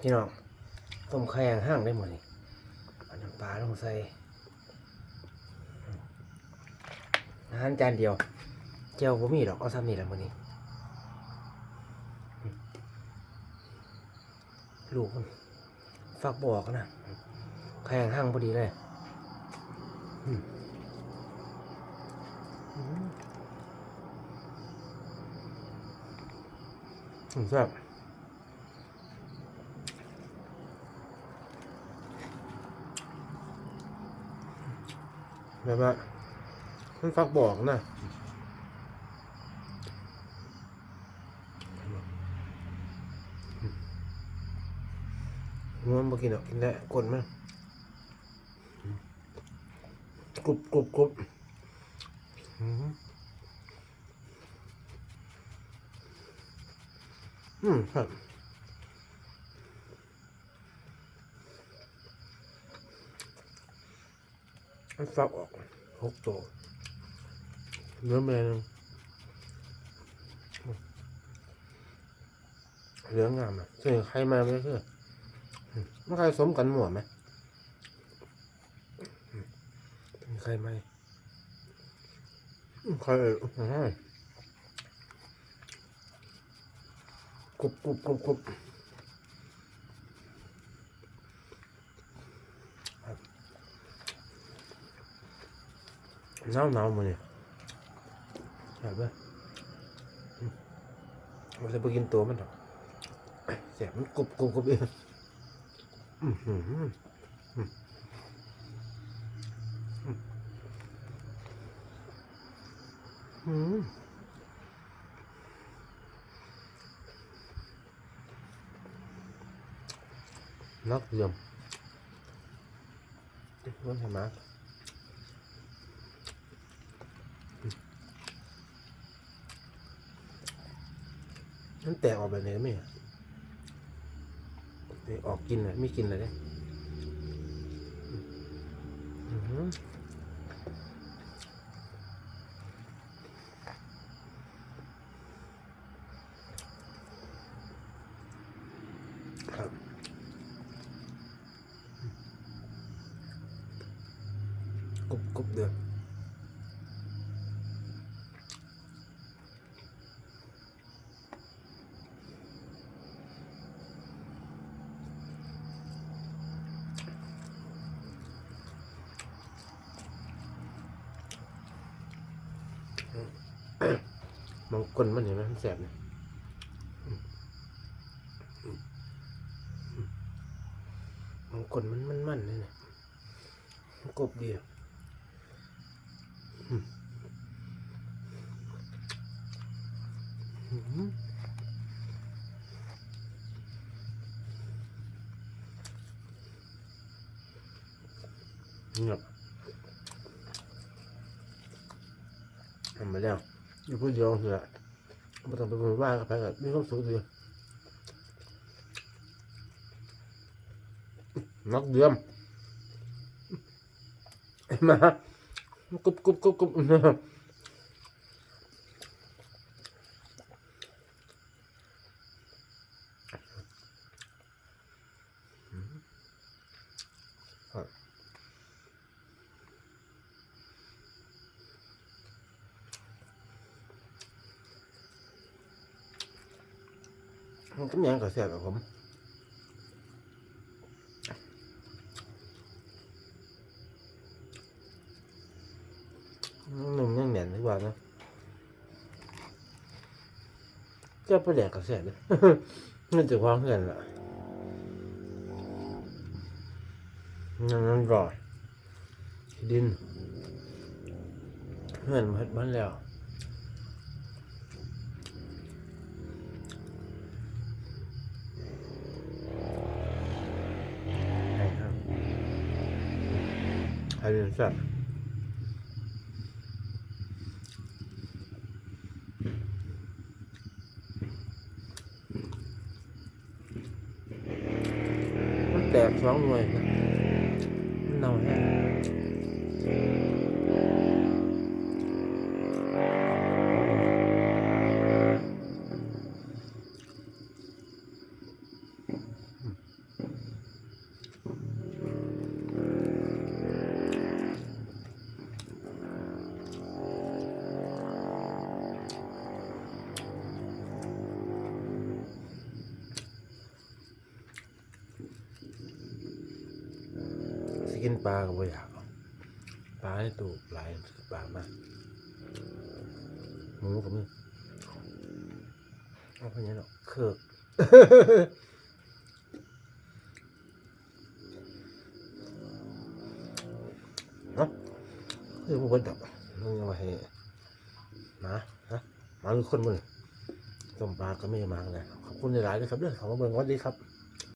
พี่น้องต้มไข่ย่างห้างได้หมดนี่เอาน้ำปลาลงใส่อาหารจานเดียวเจียวบ่มีดอกเอาซ้ำนี่แหละมื้อนี้ลูกมันฟักบอกนะไข่งห้างพอดีเลยอืมอืมอืมแซ่บ แบบว่ามันฟักบอกนะมันมากินหรอกกินได้กลนมั้ยกรุบกรุบกรุบอืมอืมครับ มันฟักออกหกตัวเนื้อแมงเหลืองงามอะซึ่งใครมาไม่คือมันใครสมกันหมดไหมใครไหมใครเอ่ยอื้อหือกรุบกรุบกรุบกรุบ หนาวหนาวมาเนี่ยแบบว่าเราจะไปกินตัวมันหรอกเสียบมันกรุบกรุบกรุบเองอืมนักเรียมมันทำไม มันแตกออกแบบไหนก็ไม่ออกกินเลยไม่กินเลยเนี่ยครับกบกบเดือ มองกลมันเห็นไหมมันแสบเนี่ยมองกลมันมันมันเลยนี่ยมันกบดีอะอืมอืมเงียบทำมาแล้ว อยู่พูดเดียวเถอะไม่ต้องไปพูดว่ากับใครกันมีความสุขดีนักเดียมมากรุบกรุบกรุบกรุบ ก็ยังกับแสบกับผมหนุ่มยังแหน่นดีกว่านะเจ้าประแดกกับแสบเลยมันจะความเพื่อนละนั่นนั่นรอดินเพื่อนมาเฮ็ดบ้านแล้ว ใช่ครับ อันนี้สัตว์มันแตกสองหน่วยนะมันเน่าแห้ง จะกินปลาก็บ่อยากปลาในตู้หลายปลามากหมูก็มีเอาไปเนี่ยเนาะเคิกเนาะคือพวกคนดอกมึงเอาไว้ให้หมาฮะหมาคือคนมึงต้มปลาก็ไม่มาเลยขอบคุณหลายๆเลยครับเด้อขอบคุณเบิ่งสวัสดีครับ